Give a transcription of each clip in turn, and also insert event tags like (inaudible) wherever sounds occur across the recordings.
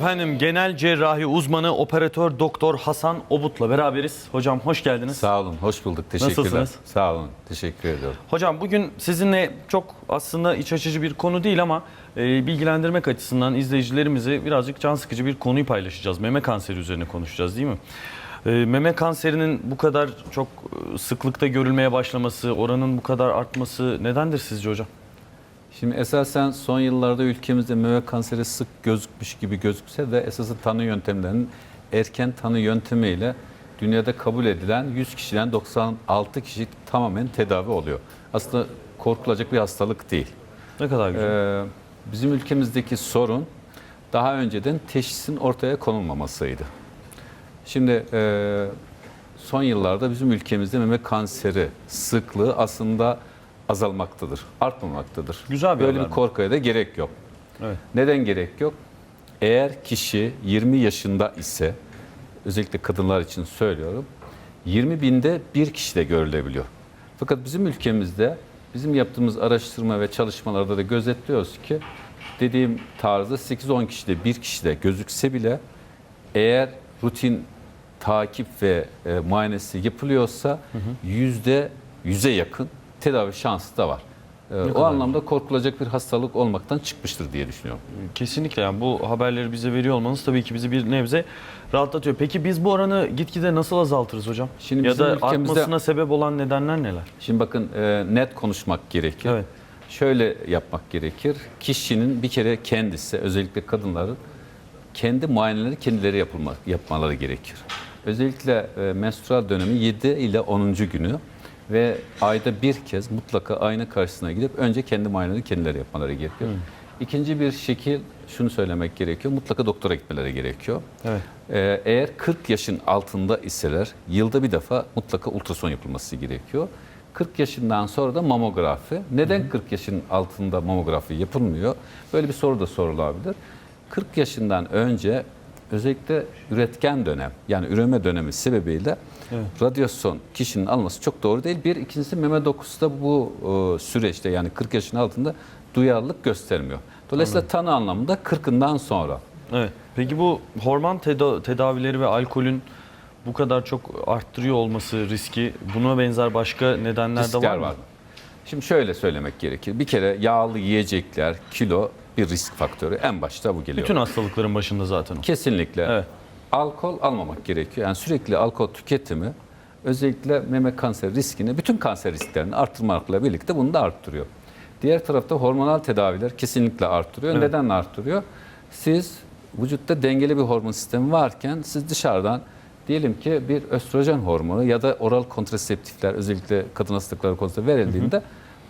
Efendim genel cerrahi uzmanı operatör doktor Hasan Obut'la beraberiz. Hocam hoş geldiniz. Sağ olun, hoş bulduk. Teşekkürler. Nasılsınız? Sağ olun, teşekkür ediyorum. Hocam bugün sizinle çok aslında iç açıcı bir konu değil ama e, bilgilendirmek açısından izleyicilerimize birazcık can sıkıcı bir konuyu paylaşacağız. Meme kanseri üzerine konuşacağız değil mi? E, meme kanserinin bu kadar çok e, sıklıkta görülmeye başlaması, oranın bu kadar artması nedendir sizce hocam? Şimdi esasen son yıllarda ülkemizde meme kanseri sık gözükmüş gibi gözükse de esası tanı yöntemlerinin erken tanı yöntemiyle dünyada kabul edilen 100 kişiden 96 kişi tamamen tedavi oluyor. Aslında korkulacak bir hastalık değil. Ne kadar güzel. Ee, bizim ülkemizdeki sorun daha önceden teşhisin ortaya konulmamasıydı. Şimdi e, son yıllarda bizim ülkemizde meme kanseri sıklığı aslında azalmaktadır, artmamaktadır. Güzel bir Böyle bir korkuya da gerek yok. Evet. Neden gerek yok? Eğer kişi 20 yaşında ise, özellikle kadınlar için söylüyorum, 20 binde bir kişi de görülebiliyor. Fakat bizim ülkemizde bizim yaptığımız araştırma ve çalışmalarda da gözetliyoruz ki dediğim tarzda 8-10 kişide bir kişide gözükse bile eğer rutin takip ve e, muayenesi yapılıyorsa yüzde yüze yakın tedavi şansı da var. E, o kadar anlamda korkulacak bir hastalık olmaktan çıkmıştır diye düşünüyorum. Kesinlikle yani bu haberleri bize veriyor olmanız tabii ki bizi bir nebze rahatlatıyor. Peki biz bu oranı gitgide nasıl azaltırız hocam? Şimdi ya da ülkemizde- artmasına sebep olan nedenler neler? Şimdi bakın e, net konuşmak gerekir. Evet. Şöyle yapmak gerekir. Kişinin bir kere kendisi, özellikle kadınların kendi muayeneleri kendileri yapılmak, yapmaları gerekir. Özellikle e, menstrual dönemi 7 ile 10. günü ve ayda bir kez mutlaka ayna karşısına gidip önce kendi muayeneleri kendileri yapmaları gerekiyor. İkinci bir şekil şunu söylemek gerekiyor. Mutlaka doktora gitmeleri gerekiyor. Evet. Ee, eğer 40 yaşın altında iseler yılda bir defa mutlaka ultrason yapılması gerekiyor. 40 yaşından sonra da mamografi. Neden 40 yaşın altında mamografi yapılmıyor? Böyle bir soru da sorulabilir. 40 yaşından önce özellikle üretken dönem yani üreme dönemi sebebiyle radyasyon kişinin alması çok doğru değil. Bir, ikincisi meme dokusu da bu e, süreçte yani 40 yaşın altında duyarlılık göstermiyor. Dolayısıyla tanı anlamında 40'ından sonra Evet. Peki bu hormon teda- tedavileri ve alkolün bu kadar çok arttırıyor olması riski buna benzer başka nedenler de riskler var mı? var. Şimdi şöyle söylemek gerekir. Bir kere yağlı yiyecekler, kilo bir risk faktörü. En başta bu geliyor. Bütün hastalıkların başında zaten o. Kesinlikle. Evet. Alkol almamak gerekiyor. Yani sürekli alkol tüketimi özellikle meme kanser riskini, bütün kanser risklerini arttırmakla birlikte bunu da arttırıyor. Diğer tarafta hormonal tedaviler kesinlikle arttırıyor. Evet. Neden arttırıyor? Siz vücutta dengeli bir hormon sistemi varken siz dışarıdan diyelim ki bir östrojen hormonu ya da oral kontraseptifler özellikle kadın hastalıkları konusunda verildiğinde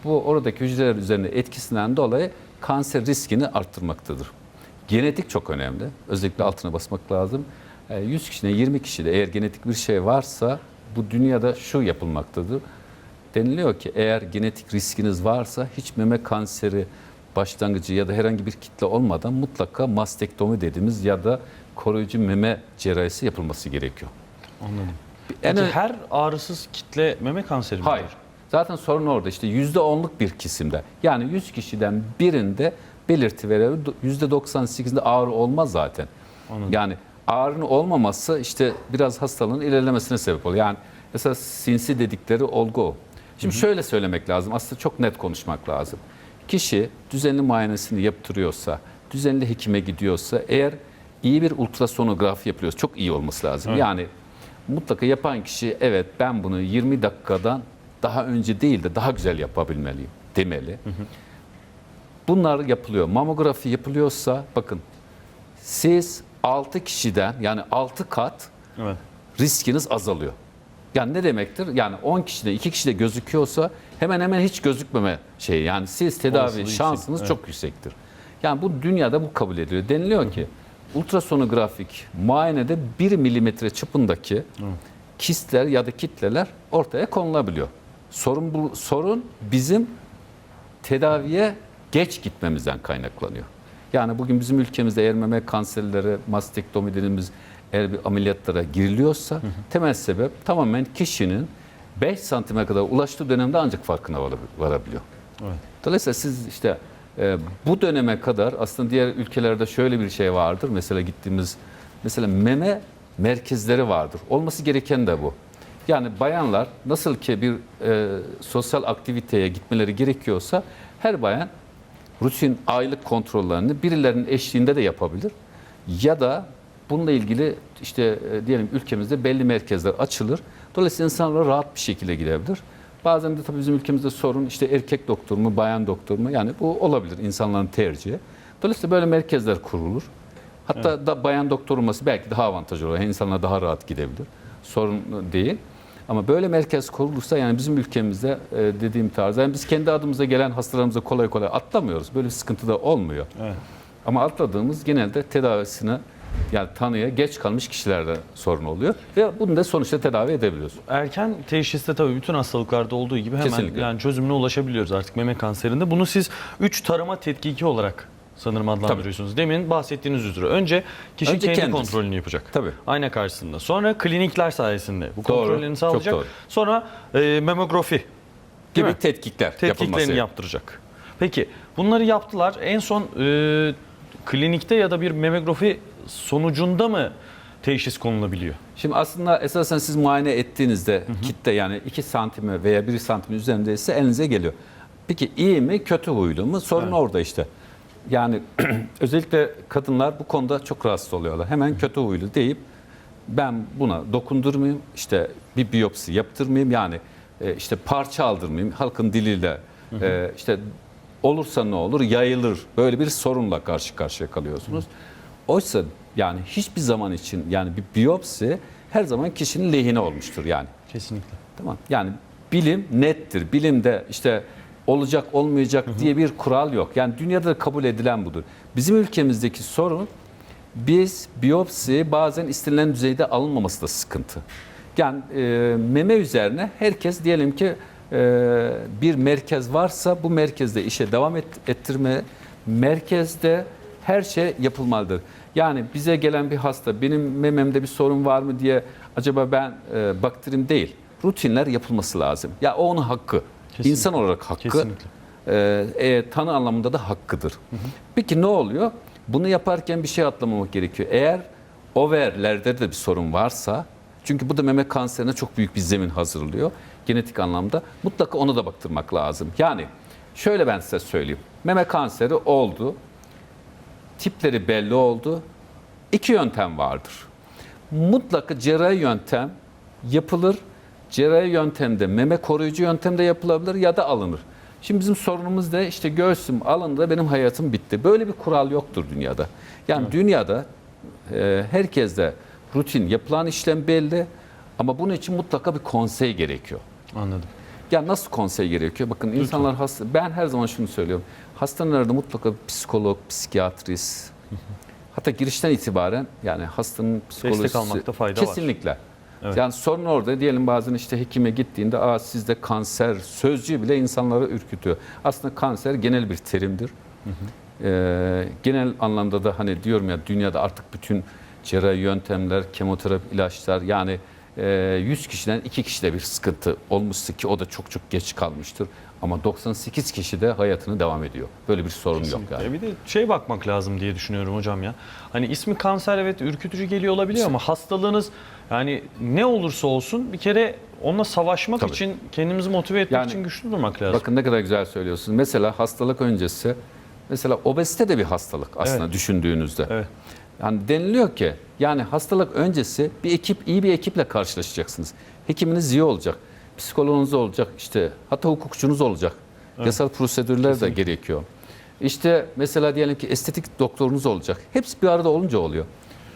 bu oradaki hücreler üzerinde etkisinden dolayı kanser riskini arttırmaktadır. Genetik çok önemli. Özellikle altına basmak lazım. E, 100 kişiden 20 kişide eğer genetik bir şey varsa bu dünyada şu yapılmaktadır. Deniliyor ki eğer genetik riskiniz varsa hiç meme kanseri başlangıcı ya da herhangi bir kitle olmadan mutlaka mastektomi dediğimiz ya da koruyucu meme cerrahisi yapılması gerekiyor. Anladım. En Peki her ağrısız kitle meme kanseri mi? Hayır. Zaten sorun orada işte yüzde onluk bir kesimde. Yani 100 kişiden birinde belirti verir. Yüzde 98'de ağrı olmaz zaten. Anladım. Yani ağrının olmaması işte biraz hastalığın ilerlemesine sebep oluyor. Yani esas sinsi dedikleri olgu o. Şimdi şöyle söylemek lazım. Aslında çok net konuşmak lazım. Kişi düzenli muayenesini yaptırıyorsa, düzenli hekime gidiyorsa, eğer iyi bir ultrasonografi yapıyorsa çok iyi olması lazım. Evet. Yani mutlaka yapan kişi evet ben bunu 20 dakikadan daha önce değil de daha güzel yapabilmeliyim demeli. Bunlar yapılıyor. Mamografi yapılıyorsa bakın siz 6 kişiden yani 6 kat Evet. riskiniz azalıyor. Yani ne demektir? Yani 10 kişide 2 kişide gözüküyorsa hemen hemen hiç gözükmeme şey. Yani siz tedavi Olasılığı şansınız evet. çok yüksektir. Yani bu dünyada bu kabul ediliyor. Deniliyor ki ultrasonografik muayenede 1 milimetre çapındaki kistler ya da kitleler ortaya konulabiliyor. Sorun bu, sorun bizim tedaviye geç gitmemizden kaynaklanıyor. Yani bugün bizim ülkemizde eğer meme kanserleri, mastektomi dediğimiz eğer bir ameliyatlara giriliyorsa temel sebep tamamen kişinin 5 santime kadar ulaştığı dönemde ancak farkına varab- varabiliyor. Evet. Dolayısıyla siz işte Ee, bu döneme kadar aslında diğer ülkelerde şöyle bir şey vardır. Mesela gittiğimiz mesela meme merkezleri vardır. Olması gereken de bu. Yani bayanlar nasıl ki bir e, sosyal aktiviteye gitmeleri gerekiyorsa her bayan rutin aylık kontrollerini birilerinin eşliğinde de yapabilir. Ya da bununla ilgili işte e, diyelim ülkemizde belli merkezler açılır. Dolayısıyla insanlar rahat bir şekilde gidebilir. Bazen de tabii bizim ülkemizde sorun işte erkek doktor mu, bayan doktor mu? Yani bu olabilir insanların tercihi. Dolayısıyla böyle merkezler kurulur. Hatta da bayan doktor olması belki daha avantajlı olur. İnsanlar daha rahat gidebilir. Sorun değil. Ama böyle merkez kurulursa yani bizim ülkemizde e, dediğim tarzda yani biz kendi adımıza gelen hastalarımıza kolay kolay atlamıyoruz. Böyle bir sıkıntı da olmuyor. Evet. Ama atladığımız genelde tedavisine yani tanıya geç kalmış kişilerde sorun oluyor ve bunu da sonuçta tedavi edebiliyoruz. Erken teşhiste tabii bütün hastalıklarda olduğu gibi hemen Kesinlikle. yani çözümüne ulaşabiliyoruz artık meme kanserinde. Bunu siz 3 tarama tetkiki olarak sanırım adlandırıyorsunuz. Demin bahsettiğiniz üzere önce kişi Önce kendi kendisi. kontrolünü yapacak. Tabii. Ayna karşısında. Sonra klinikler sayesinde bu kontrollerini çok sağlayacak. doğru. Sonra e, memografi Gibi mi? tetkikler tetkiklerini yaptıracak. Peki bunları yaptılar. En son e, klinikte ya da bir memografi sonucunda mı teşhis konulabiliyor? Şimdi aslında esasen siz muayene ettiğinizde kitle yani 2 santime veya 1 santimin üzerindeyse elinize geliyor. Peki iyi mi kötü huylu mu? Sorun orada işte. Yani (clears throat) özellikle kadınlar bu konuda çok rahatsız oluyorlar. Hemen kötü huylu deyip ben buna dokundurmayayım, işte bir biyopsi yaptırmayayım yani e, işte parça aldırmayayım halkın diliyle e, işte olursa ne olur yayılır böyle bir sorunla karşı karşıya kalıyorsunuz. Oysa yani hiçbir zaman için yani bir biyopsi her zaman kişinin lehine olmuştur yani. Kesinlikle. Tamam. Yani bilim nettir. Bilimde işte olacak olmayacak diye bir kural yok. Yani dünyada da kabul edilen budur. Bizim ülkemizdeki sorun biz biyopsi bazen istenilen düzeyde alınmaması da sıkıntı. Yani e, meme üzerine herkes diyelim ki e, bir merkez varsa bu merkezde işe devam et, ettirme merkezde her şey yapılmalıdır. Yani bize gelen bir hasta benim mememde bir sorun var mı diye acaba ben e, baktırayım değil. Rutinler yapılması lazım. Ya o onun hakkı. Kesinlikle. İnsan olarak hakkı. Kesinlikle. E, e, tanı anlamında da hakkıdır. Peki ne oluyor? Bunu yaparken bir şey atlamamak gerekiyor. Eğer overlerde de bir sorun varsa çünkü bu da meme kanserine çok büyük bir zemin hazırlıyor genetik anlamda. Mutlaka ona da baktırmak lazım. Yani şöyle ben size söyleyeyim. Meme kanseri oldu. Tipleri belli oldu. İki yöntem vardır. Mutlaka cerrahi yöntem yapılır. Cerrahi yöntemde meme koruyucu yöntemde yapılabilir ya da alınır. Şimdi bizim sorunumuz da işte göğsüm alındı benim hayatım bitti. Böyle bir kural yoktur dünyada. Yani dünyada e, herkeste rutin yapılan işlem belli ama bunun için mutlaka bir konsey gerekiyor. Anladım. Ya nasıl konsey gerekiyor? Bakın insanlar hasta. Ben her zaman şunu söylüyorum. Hastanelerde mutlaka psikolog, psikiyatrist. hatta girişten itibaren yani hastanın psikolojisi almakta fayda var. kesinlikle. Evet. Yani sorun orada diyelim bazen işte hekime gittiğinde aa sizde kanser sözcüğü bile insanları ürkütüyor. Aslında kanser genel bir terimdir. Ee, genel anlamda da hani diyorum ya dünyada artık bütün cerrahi yöntemler, kemoterapi, ilaçlar yani e, 100 kişiden 2 kişide bir sıkıntı olmuşsa ki o da çok çok geç kalmıştır. Ama 98 kişi de hayatını devam ediyor. Böyle bir sorun yok yani. Bir de şey bakmak lazım diye düşünüyorum hocam ya. Hani ismi kanser evet ürkütücü geliyor olabiliyor ama hastalığınız yani ne olursa olsun bir kere onunla savaşmak Tabii. için kendimizi motive etmek Yani için güçlü durmak lazım. Bakın ne kadar güzel söylüyorsunuz. Mesela hastalık öncesi mesela obezite de bir hastalık aslında Evet. düşündüğünüzde. Evet. Yani deniliyor ki yani hastalık öncesi bir ekip iyi bir ekiple karşılaşacaksınız. Hekiminiz iyi olacak. Psikoloğunuz olacak işte hatta hukukçunuz olacak. Yasal prosedürler de gerekiyor. İşte mesela diyelim ki estetik doktorunuz olacak. Hepsi bir arada olunca oluyor.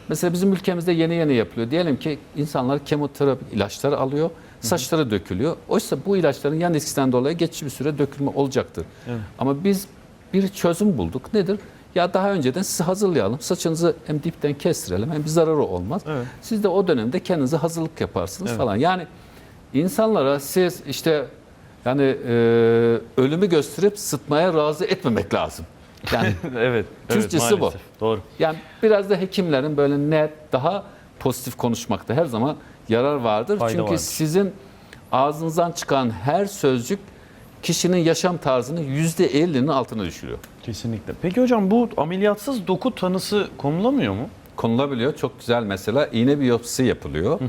Mesela bizim ülkemizde yeni yeni yapılıyor. Diyelim ki insanlar kemoterapi ilaçları alıyor, saçları dökülüyor. Oysa bu ilaçların yan etkisinden dolayı geçici bir süre dökülme olacaktır. Evet. Ama biz bir çözüm bulduk. Nedir? Ya daha önceden sizi hazırlayalım. Saçınızı hem dipten kestirelim hem bir zararı olmaz. Evet. Siz de o dönemde kendinize hazırlık yaparsınız Evet. falan. Yani insanlara siz işte yani e, ölümü gösterip sıtmaya razı etmemek lazım. Yani (laughs) evet. Türkçesi evet, bu. Doğru. yani biraz da hekimlerin böyle net, daha pozitif konuşmakta her zaman yarar vardır. Fayda Çünkü vardır. sizin ağzınızdan çıkan her sözcük kişinin yaşam tarzını %50'nin altına düşürüyor. Kesinlikle. Peki hocam bu ameliyatsız doku tanısı konulamıyor mu? Konulabiliyor. Çok güzel mesela iğne biyopsisi yapılıyor.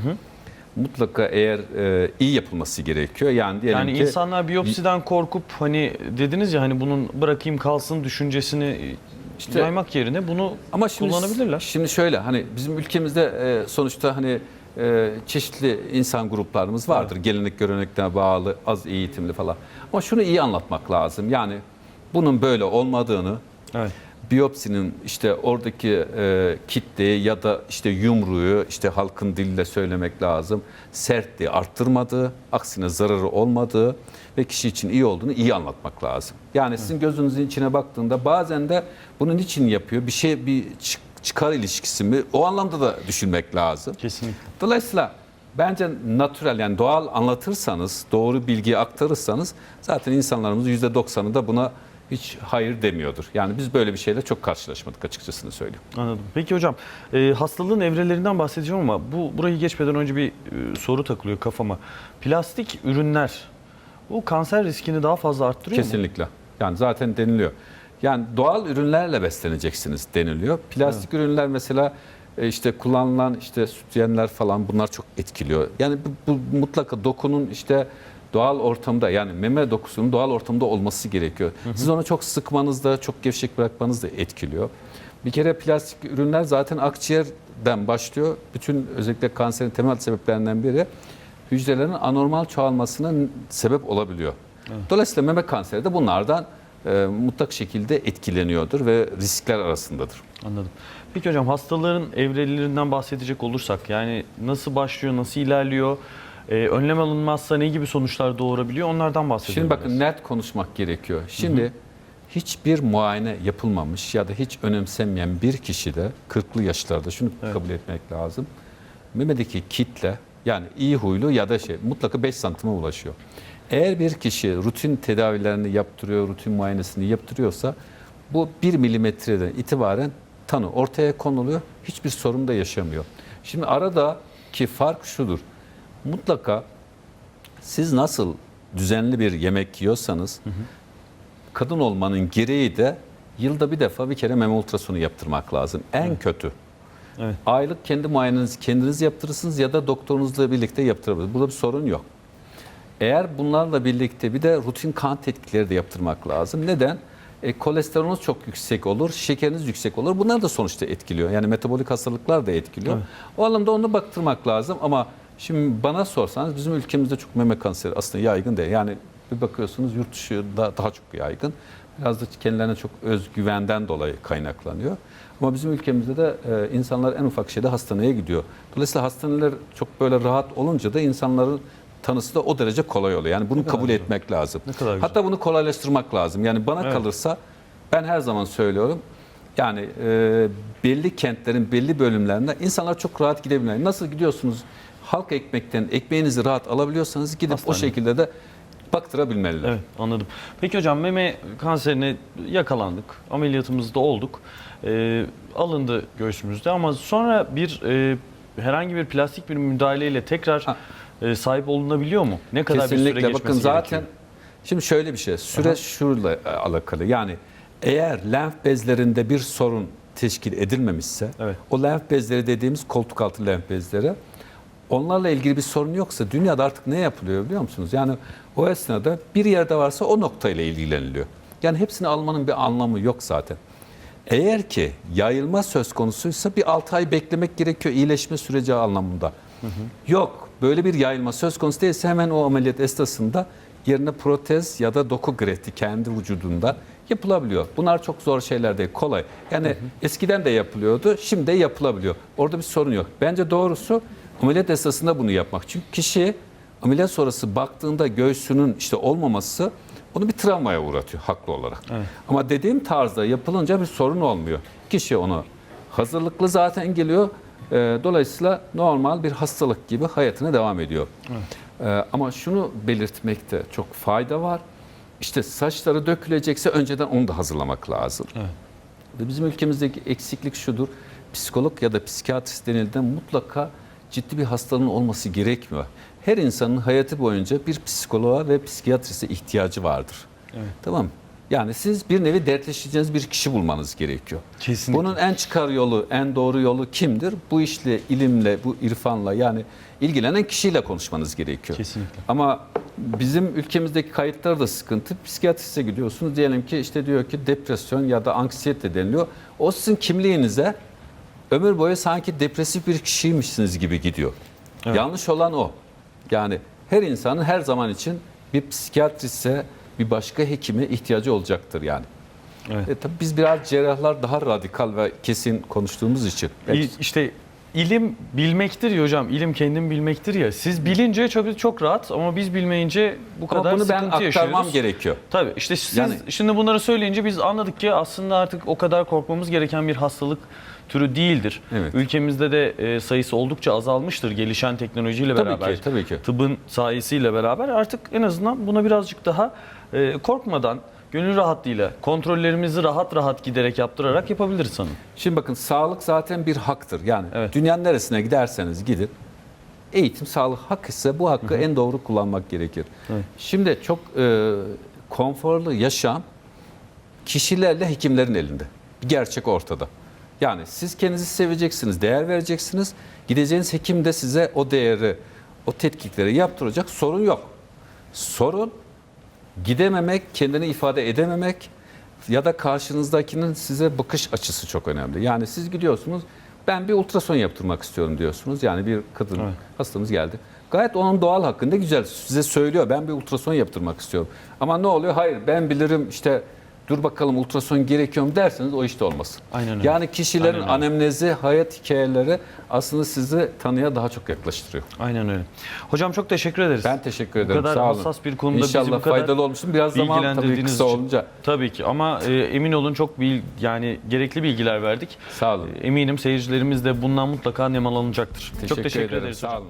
Mutlaka eğer e, iyi yapılması gerekiyor. Yani diyelim Yani ki insanlar biyopsiden korkup hani dediniz ya hani bunun bırakayım kalsın düşüncesini İşte- yaymak yerine bunu Ama şimdi, kullanabilirler. Şimdi şöyle hani bizim ülkemizde e, sonuçta hani e, çeşitli insan gruplarımız vardır. Gelenek göreneklerine bağlı, az eğitimli falan. Ama şunu iyi anlatmak lazım. Yani bunun böyle olmadığını, Evet. Biyopsinin işte oradaki e, kitleyi ya da işte yumruğu işte halkın diliyle söylemek lazım. Sertliği arttırmadığı, aksine zararı olmadığı ve kişi için iyi olduğunu iyi anlatmak lazım. Yani sizin gözünüzün içine baktığında bazen de bunun için yapıyor? Bir şey bir çık- çıkar ilişkisi mi? O anlamda da düşünmek lazım. Kesinlikle. Dolayısıyla bence natürel yani doğal anlatırsanız, doğru bilgiyi aktarırsanız zaten insanlarımızın %90'ı da buna hiç hayır demiyordur. Yani biz böyle bir şeyle çok karşılaşmadık açıkçasını söyleyeyim. Anladım. Peki hocam e, hastalığın evrelerinden bahsedeceğim ama bu burayı geçmeden önce bir e, soru takılıyor kafama. Plastik ürünler bu kanser riskini daha fazla arttırıyor mu? Kesinlikle. Yani zaten deniliyor. Yani doğal ürünlerle besleneceksiniz deniliyor. Plastik ürünler mesela e, işte kullanılan işte sütyenler falan bunlar çok etkiliyor. Yani bu, bu mutlaka dokunun işte doğal ortamda yani meme dokusunun doğal ortamda olması gerekiyor. Siz onu çok sıkmanız da çok gevşek bırakmanız da etkiliyor. Bir kere plastik ürünler zaten akciğerden başlıyor. Bütün özellikle kanserin temel sebeplerinden biri hücrelerin anormal çoğalmasına sebep olabiliyor. Dolayısıyla meme kanseri de bunlardan e, mutlak şekilde etkileniyordur ve riskler arasındadır. Anladım. Peki hocam hastaların evrelerinden bahsedecek olursak yani nasıl başlıyor, nasıl ilerliyor, e, önlem alınmazsa ne gibi sonuçlar doğurabiliyor onlardan bahsedelim. Şimdi bakın biraz. net konuşmak gerekiyor. Şimdi hiçbir muayene yapılmamış ya da hiç önemsenmeyen bir kişide 40'lı yaşlarda şunu Evet. kabul etmek lazım. Memedeki kitle yani iyi huylu ya da şey mutlaka 5 santime ulaşıyor. Eğer bir kişi rutin tedavilerini yaptırıyor, rutin muayenesini yaptırıyorsa bu 1 milimetreden itibaren tanı ortaya konuluyor. Hiçbir sorun da yaşamıyor. Şimdi aradaki fark şudur. Mutlaka siz nasıl düzenli bir yemek yiyorsanız kadın olmanın gereği de yılda bir defa bir kere meme ultrasonu yaptırmak lazım. En kötü. Evet. Aylık kendi muayenenizi kendiniz yaptırırsınız ya da doktorunuzla birlikte yaptırabilirsiniz. Burada bir sorun yok. Eğer bunlarla birlikte bir de rutin kan tetkikleri de yaptırmak lazım. Neden? E, kolesterolünüz çok yüksek olur, şekeriniz yüksek olur. Bunlar da sonuçta etkiliyor. Yani metabolik hastalıklar da etkiliyor. Evet. O anlamda onu baktırmak lazım ama şimdi bana sorsanız bizim ülkemizde çok meme kanseri aslında yaygın değil. Yani bir bakıyorsunuz yurt dışında daha çok yaygın. Biraz da kendilerine çok özgüvenden dolayı kaynaklanıyor. Ama bizim ülkemizde de e, insanlar en ufak şeyde hastaneye gidiyor. Dolayısıyla hastaneler çok böyle rahat olunca da insanların tanısı da o derece kolay oluyor. Yani bunu kabul güzel. etmek lazım. Ne kadar güzel. Hatta bunu kolaylaştırmak lazım. Yani bana Evet. kalırsa ben her zaman söylüyorum. Yani e, belli kentlerin belli bölümlerinde insanlar çok rahat gidebilirler. Nasıl gidiyorsunuz? Halk ekmekten ekmeğinizi rahat alabiliyorsanız gidip Hastane. o şekilde de baktırabilmeliler. Evet anladım. Peki hocam meme kanserine yakalandık. Ameliyatımızda olduk. E, alındı göğsümüzde ama sonra bir e, herhangi bir plastik bir müdahaleyle tekrar Ha. e, sahip olunabiliyor mu? Ne kadar bir süre Kesinlikle geçmesi bakın zaten gerekiyor? şimdi şöyle bir şey süre Aha. şurla alakalı yani eğer lenf bezlerinde bir sorun teşkil edilmemişse Evet. o lenf bezleri dediğimiz koltuk altı lenf bezleri onlarla ilgili bir sorun yoksa dünyada artık ne yapılıyor biliyor musunuz? Yani o esnada bir yerde varsa o noktayla ilgileniliyor. Yani hepsini almanın bir anlamı yok zaten. Eğer ki yayılma söz konusuysa bir 6 ay beklemek gerekiyor iyileşme süreci anlamında. Yok böyle bir yayılma söz konusu değilse hemen o ameliyat esnasında yerine protez ya da doku grefti kendi vücudunda yapılabiliyor. Bunlar çok zor şeyler değil kolay. Yani eskiden de yapılıyordu şimdi de yapılabiliyor. Orada bir sorun yok. Bence doğrusu ameliyat esnasında bunu yapmak. Çünkü kişi ameliyat sonrası baktığında göğsünün işte olmaması onu bir travmaya uğratıyor haklı olarak. Evet. Ama dediğim tarzda yapılınca bir sorun olmuyor. Kişi onu hazırlıklı zaten geliyor. Ee, dolayısıyla normal bir hastalık gibi hayatına devam ediyor. Ee, ama şunu belirtmekte çok fayda var. İşte saçları dökülecekse önceden onu da hazırlamak lazım. Evet. Ve bizim ülkemizdeki eksiklik şudur. Psikolog ya da psikiyatrist denildiğinde mutlaka ciddi bir hastalığın olması gerekmiyor. Her insanın hayatı boyunca bir psikoloğa ve psikiyatrise ihtiyacı vardır. Evet. Tamam? Yani siz bir nevi dertleşeceğiniz bir kişi bulmanız gerekiyor. Kesinlikle. Bunun en çıkar yolu, en doğru yolu kimdir? Bu işle, ilimle, bu irfanla yani ilgilenen kişiyle konuşmanız gerekiyor. Kesinlikle. Ama bizim ülkemizdeki kayıtlar da sıkıntı. Psikiyatriste gidiyorsunuz. Diyelim ki işte diyor ki depresyon ya da anksiyete deniliyor. O sizin kimliğinize ömür boyu sanki depresif bir kişiymişsiniz gibi gidiyor. Evet. Yanlış olan o. Yani her insanın her zaman için bir psikiyatriste bir başka hekime ihtiyacı olacaktır yani. Evet. E, tabii biz biraz cerrahlar daha radikal ve kesin konuştuğumuz için. İ- İşte ilim bilmektir ya hocam. İlim kendin bilmektir ya. Siz bilince çok çok rahat ama biz bilmeyince bu kadar bunu ben sıkıntı aktarmam yaşıyoruz. gerekiyor. Tabii işte siz Yani- şimdi bunları söyleyince biz anladık ki aslında artık o kadar korkmamız gereken bir hastalık türü değildir. Evet. Ülkemizde de e, sayısı oldukça azalmıştır gelişen teknolojiyle Tabii beraber. ki, tabii ki. Tıbbın sayesiyle beraber artık en azından buna birazcık daha e, korkmadan gönül rahatlığıyla kontrollerimizi rahat rahat giderek yaptırarak yapabiliriz sanırım. Şimdi bakın sağlık zaten bir haktır. Yani Evet. dünyanın neresine giderseniz gidin. Eğitim, sağlık hak ise bu hakkı en doğru kullanmak gerekir. Evet. Şimdi çok e, konforlu yaşam kişilerle hekimlerin elinde. Bir gerçek ortada. Yani siz kendinizi seveceksiniz, değer vereceksiniz. Gideceğiniz hekim de size o değeri, o tetkikleri yaptıracak. Sorun yok. Sorun gidememek, kendini ifade edememek ya da karşınızdakinin size bakış açısı çok önemli. Yani siz gidiyorsunuz, ben bir ultrason yaptırmak istiyorum diyorsunuz. Yani bir kadın Evet. hastamız geldi. Gayet onun doğal hakkında güzel. Size söylüyor ben bir ultrason yaptırmak istiyorum. Ama ne oluyor? Hayır ben bilirim işte dur bakalım ultrason gerekiyor mu derseniz o işte olmasın. Aynen öyle. Yani kişilerin Aynen öyle. anemnezi, hayat hikayeleri aslında sizi tanıya daha çok yaklaştırıyor. Aynen öyle. Hocam çok teşekkür ederiz. Ben teşekkür Bu ederim. kadar Sağ olun. hassas bir konuda bizi İnşallah bu kadar faydalı olmuşum. Biraz zaman tabii kısa için. olunca. Tabii ki ama e, emin olun çok bil, yani gerekli bilgiler verdik. Sağ olun. Eminim seyircilerimiz de bundan mutlaka nemalanacaktır. Teşekkür çok teşekkür ederim. ederiz Sağ olun.